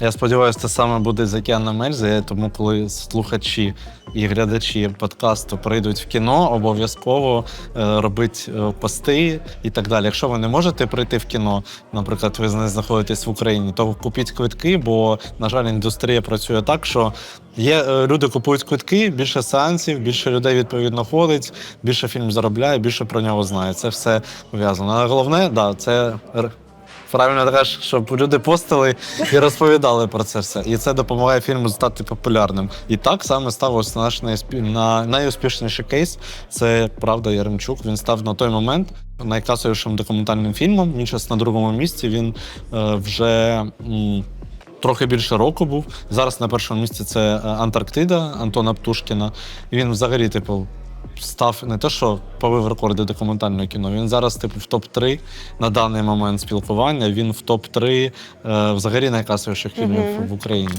Я сподіваюся, це саме буде з океаном Ельзи, тому коли слухачі і глядачі подкасту прийдуть в кіно, обов'язково е, робить е, пости і так далі. Якщо ви не можете прийти в кіно, наприклад, ви не знаходитесь в Україні, то купіть квитки, бо, на жаль, індустрія працює так, що є е, люди купують квитки, більше сеансів, більше людей відповідно ходить, більше фільм заробляє, більше про нього знає. Це все пов'язано. Але головне, да, це Правильно кажеш, щоб люди постили і розповідали про це все. І це допомагає фільму стати популярним. І так саме сталося наш найспі... на... найуспішніший кейс. Це правда Яремчук. Він став на той момент найкасовішим документальним фільмом. Він на другому місці. Він е, вже. м, Трохи більше року був. Зараз на першому місці це е, Антарктида Антона Птушкіна. Він взагалі, типу, став не те, що побив рекорди документального кіно. Він зараз, типу, в топ-3 на даний момент спілкування. Він в топ-3 е, взагалі найкасовіших фільмів в Україні.